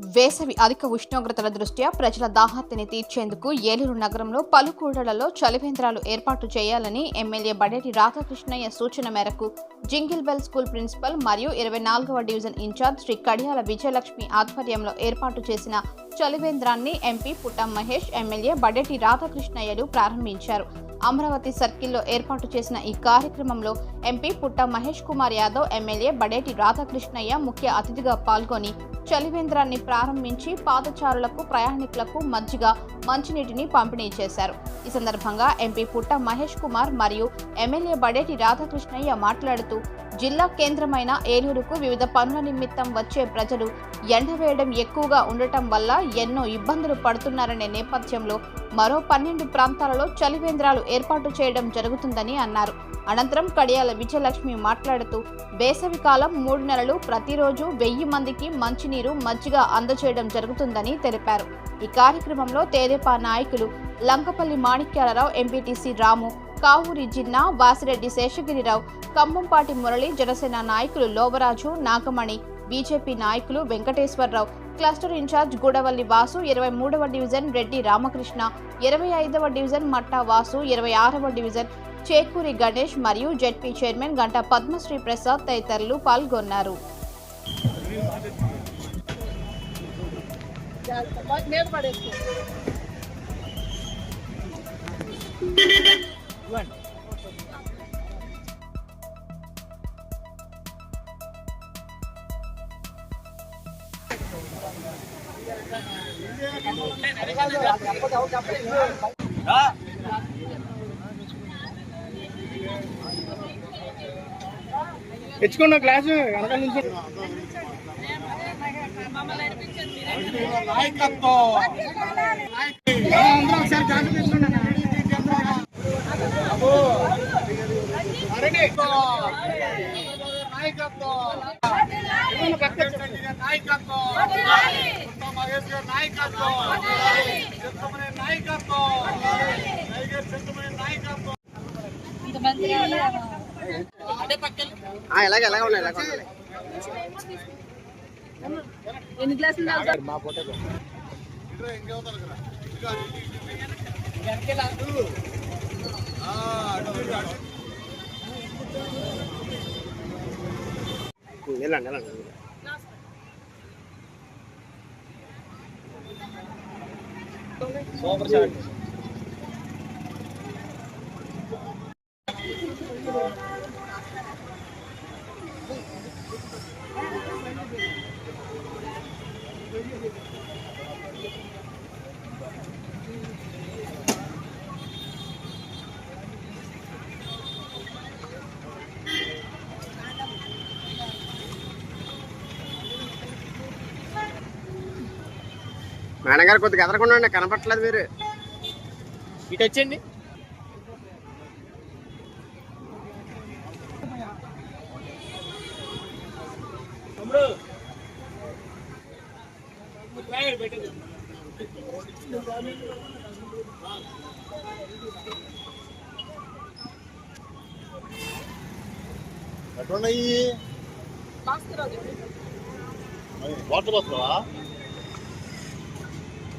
వేసవి అధిక ఉష్ణోగ్రతల దృష్ట్యా ప్రజల దాహార్తిని తీర్చేందుకు ఏలూరు నగరంలో పలు కూడళ్ళలో చలివేంద్రాలు ఏర్పాటు చేయాలని ఎమ్మెల్యే బడేటి రాధాకృష్ణయ్య సూచన మేరకు జింగిల్ బెల్ స్కూల్ ప్రిన్సిపల్ మరియు ఇరవై నాలుగవ డివిజన్ ఇన్ఛార్జ్ శ్రీ కడియాల విజయలక్ష్మి ఆధ్వర్యంలో ఏర్పాటు చేసిన చలివేంద్రాన్ని ఎంపీ పుట్టం మహేష్ ఎమ్మెల్యే బడేటి రాధాకృష్ణయ్యలు ప్రారంభించారు. అమరావతి సర్కిల్లో ఏర్పాటు చేసిన ఈ కార్యక్రమంలో ఎంపీ పుట్ట మహేష్ కుమార్ యాదవ్ ఎమ్మెల్యే బడేటి రాధాకృష్ణయ్య ముఖ్య అతిథిగా పాల్గొని చలివేంద్రాన్ని ప్రారంభించి పాదచారులకు ప్రయాణికులకు మజ్జిగ మంచినీటిని పంపిణీ చేశారు. ఈ సందర్భంగా ఎంపీ పుట్ట మహేష్ కుమార్ మరియు ఎమ్మెల్యే బడేటి రాధాకృష్ణయ్య మాట్లాడుతూ జిల్లా కేంద్రమైన ఏలూరుకు వివిధ పనుల నిమిత్తం వచ్చే ప్రజలు ఎండవేయడం ఎక్కువగా ఉండటం వల్ల ఎన్నో ఇబ్బందులు పడుతున్నారనే నేపథ్యంలో మరో పన్నెండు ప్రాంతాలలో చలివేంద్రాలు ఏర్పాటు చేయడం జరుగుతుందని అన్నారు. అనంతరం కడియాల విజయలక్ష్మి మాట్లాడుతూ వేసవి కాలం మూడు నెలలు ప్రతిరోజు వెయ్యి మందికి మంచినీరు మజ్జిగ అందజేయడం జరుగుతుందని తెలిపారు. ఈ కార్యక్రమంలో తేదేపా నాయకులు లంకపల్లి మాణిక్యాలరావు ఎంపీటీసీ రాము కావూరి జిన్నా వాసిరెడ్డి శేషగిరిరావు కంబంపాటి మురళి జనసేన నాయకులు లోవరాజు నాగమణి బీజేపీ నాయకులు వెంకటేశ్వరరావు. క్లస్టర్ ఇన్ఛార్జ్ గూడవల్లి వాసు ఇరవై మూడవ డివిజన్ రెడ్డి రామకృష్ణ ఇరవై ఐదవ డివిజన్ మట్టా వాసు ఇరవై ఆరవ డివిజన్ చేకూరి గణేష్ మరియు జెడ్పీ చైర్మన్ గంట పద్మశ్రీ ప్రసాద్ తదితరులు పాల్గొన్నారు. మీద తెచ్చుకున్న గ్లాసు వెనకాల నుంచి. ఆ, అందరూ ఒకసారి పక్కన పెట్టండి. ఇలాగే ఎలాగ ఉన్నాయి ఇలాగ ఉన్నాయి ఎన్ని గ్లాసులు తాగుతారు? వెళ్ళండి వెళ్ళండి మేడం గారు కొద్దిగా ఎదరకుండా ఉండండి, కనపట్లేదు మీరు. ఇటు వచ్చండి ఎట్లున్నాయి వాటర్ వస్తావా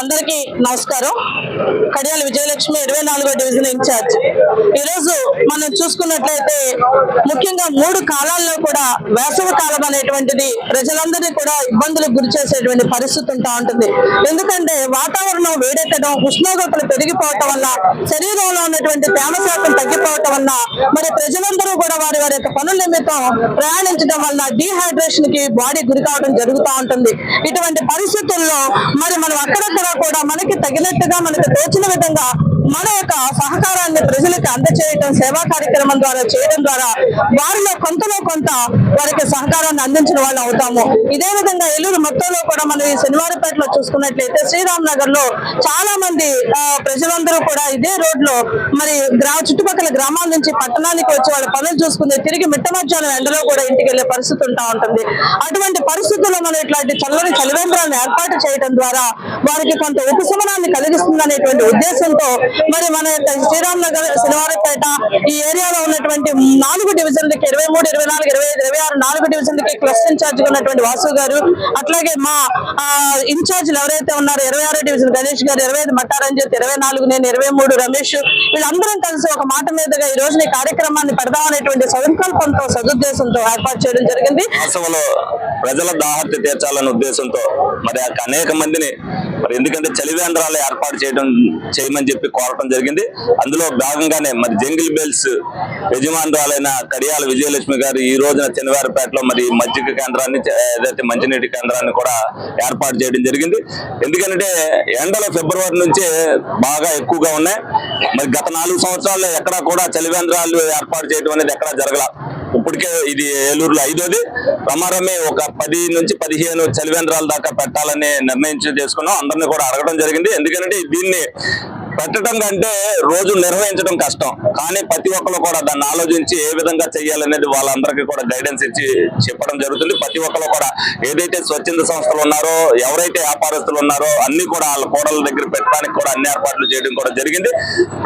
అందరికీ నమస్కారం. కడియాల విజయలక్ష్మి ఇరవై నాలుగో డివిజన్ ఇన్ఛార్జ్. ఈరోజు మనం చూసుకున్నట్లయితే ముఖ్యంగా మూడు కాలాల్లో కూడా వేసవి కాలం అనేటువంటిది ప్రజలందరినీ కూడా ఇబ్బందులకు గురి చేసేటువంటి పరిస్థితి ఉంటా ఉంటుంది. ఎందుకంటే వాతావరణం వేడెక్కడం ఉష్ణోగ్రతలు పెరిగిపోవటం వల్ల శరీరంలో ఉన్నటువంటి తేమ శాతం తగ్గిపోవటం వల్ల మరి ప్రజలందరూ కూడా వారి వారి యొక్క పనుల నిమిత్తం ప్రయాణించడం వల్ల డీహైడ్రేషన్కి బాడీ గురి కావడం జరుగుతూ ఉంటుంది. ఇటువంటి పరిస్థితుల్లో మరి మనం అక్కడక్కడ కూడా మనకి తగినట్టుగా మనకి తోచిన విధంగా మన యొక్క సహకారాన్ని ప్రజలకు అందచేయటం సేవా కార్యక్రమం ద్వారా చేయడం ద్వారా వారిలో కొంతలో కొంత వారికి సహకారాన్ని అందించిన వాళ్ళు అవుతాము. ఇదే విధంగా ఏలూరు మొత్తంలో కూడా మనం ఈ శనివారపేటలో చూసుకున్నట్లయితే శ్రీరామ్ నగర్లో చాలా మంది ప్రజలందరూ కూడా ఇదే రోడ్లో మరి గ్రామ చుట్టుపక్కల గ్రామాల నుంచి పట్టణానికి వచ్చి వాళ్ళ పనులు చూసుకుంది తిరిగి మిట్ట మధ్యాహ్నం ఎండలో కూడా ఇంటికి వెళ్ళే పరిస్థితి ఉంటా ఉంటుంది. అటువంటి పరిస్థితుల్లో మనం ఇట్లాంటి చల్లని చలివేంద్రాలను ఏర్పాటు చేయడం ద్వారా వారికి కొంత ఉపశమనాన్ని కలిగిస్తుంది అనేటువంటి ఉద్దేశంతో మరి మన శ్రీరామ్ నగర్ శనివారపేట ఈ ఏరియాలో ఉన్నటువంటి నాలుగు డివిజన్లకి ఇరవై మూడు ఇరవై నాలుగు ఇరవై ఐదు ఇరవై ఆరు నాలుగు డివిజన్లకి క్లస్టర్ ఇన్ఛార్జ్ ఉన్నటువంటి వాసు గారు అట్లాగే మా ఇన్ఛార్జ్లు ఎవరైతే ఉన్నారో ఇరవై ఆరో డివిజన్ గణేష్ గారు ఇరవై ఐదు మట్టారంజిత్ ఇరవై నాలుగు నేను ఇరవై మూడు రమేష్ వీళ్ళందరం కలిసి ఒక మాట మీదుగా ఈ రోజున ఈ కార్యక్రమాన్ని పెడదామనేటువంటి సంకల్పంతో సదుద్దేశంతో ఏర్పాటు చేయడం జరిగింది. ప్రజల దాహత్య తీర్చాలనే ఉద్దేశంతో మరి అనేక మందిని మరి ఎందుకంటే చలివేంద్రాలు ఏర్పాటు చేయడం చేయమని చెప్పి కోరటం జరిగింది. అందులో భాగంగానే మరి జంగిల్ బెల్స్ యజమానురాలైన కడియాల విజయలక్ష్మి గారు ఈ రోజున శనివారపేటలో మరి మజ్జిగ కేంద్రాన్ని ఏదైతే మంచినీటి కేంద్రాన్ని కూడా ఏర్పాటు చేయడం జరిగింది. ఎందుకంటే ఎండలు ఫిబ్రవరి నుంచే బాగా ఎక్కువగా ఉన్నాయి. మరి గత నాలుగు సంవత్సరాల్లో ఎక్కడా కూడా చలివేంద్రాలు ఏర్పాటు చేయడం అనేది ఎక్కడా జరగల. ఇప్పటికే ఇది ఏలూరులో ఐదోది. రమారమే ఒక పది నుంచి పదిహేను చలివేంద్రాల దాకా పెట్టాలని నిర్ణయించి చేసుకున్నాం. అందరిని కూడా అడగడం జరిగింది. ఎందుకంటే దీన్ని పెట్టడం కంటే రోజు నిర్వహించడం కష్టం. కానీ ప్రతి ఒక్కరు కూడా దాన్ని ఆలోచించి ఏ విధంగా చేయాలనేది వాళ్ళందరికీ కూడా గైడెన్స్ ఇచ్చి చెప్పడం జరుగుతుంది. ప్రతి ఒక్కరు కూడా ఏదైతే స్వచ్ఛంద సంస్థలు ఉన్నారో ఎవరైతే వ్యాపారస్తులు ఉన్నారో అన్ని కూడా వాళ్ళ కోడల దగ్గర పెట్టడానికి కూడా అన్ని ఏర్పాట్లు చేయడం కూడా జరిగింది.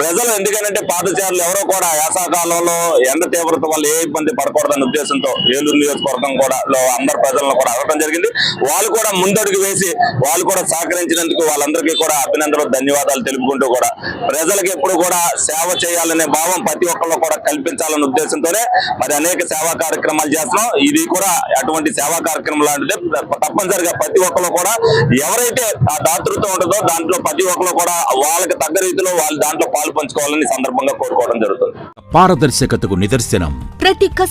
ప్రజలు ఎందుకంటే పాదచారులు ఎవరో కూడా వేసాకాలంలో ఎండ తీవ్రత వల్ల ఏ ఇబ్బంది పడకూడదనే ఉద్దేశంతో ఏలూరు నియోజకవర్గం కూడా లో అందరు ప్రజలను కూడా అడగడం జరిగింది. వాళ్ళు కూడా ముందడుగు వేసి వాళ్ళు కూడా సహకరించినందుకు వాళ్ళందరికీ కూడా అభినందనలు ధన్యవాదాలు తెలుపుకుంటూ కూడా ప్రజలకు ఎప్పుడు కూడా సేవ చేయాలనే భావం ప్రతి ఒక్కళ్ళు కూడా కల్పించాలనే ఉద్దేశంతోనే మరి అనేక సేవా కార్యక్రమాలు చేస్తున్నాం. ఇది కూడా అటువంటి సేవా కార్యక్రమం లాంటిది. తప్పనిసరిగా ప్రతి ఒక్కరు కూడా ఎవరైతే ఆ దాతృత్వం ఉంటుందో దాంట్లో ప్రతి ఒక్కరు కూడా వాళ్ళకి తగ్గ రీతిలో వాళ్ళు దాంట్లో పాలు పంచుకోవాలని సందర్భంగా కోరుకోవడం జరుగుతుంది. పారదర్శకతకు నిదర్శనం. ప్రతి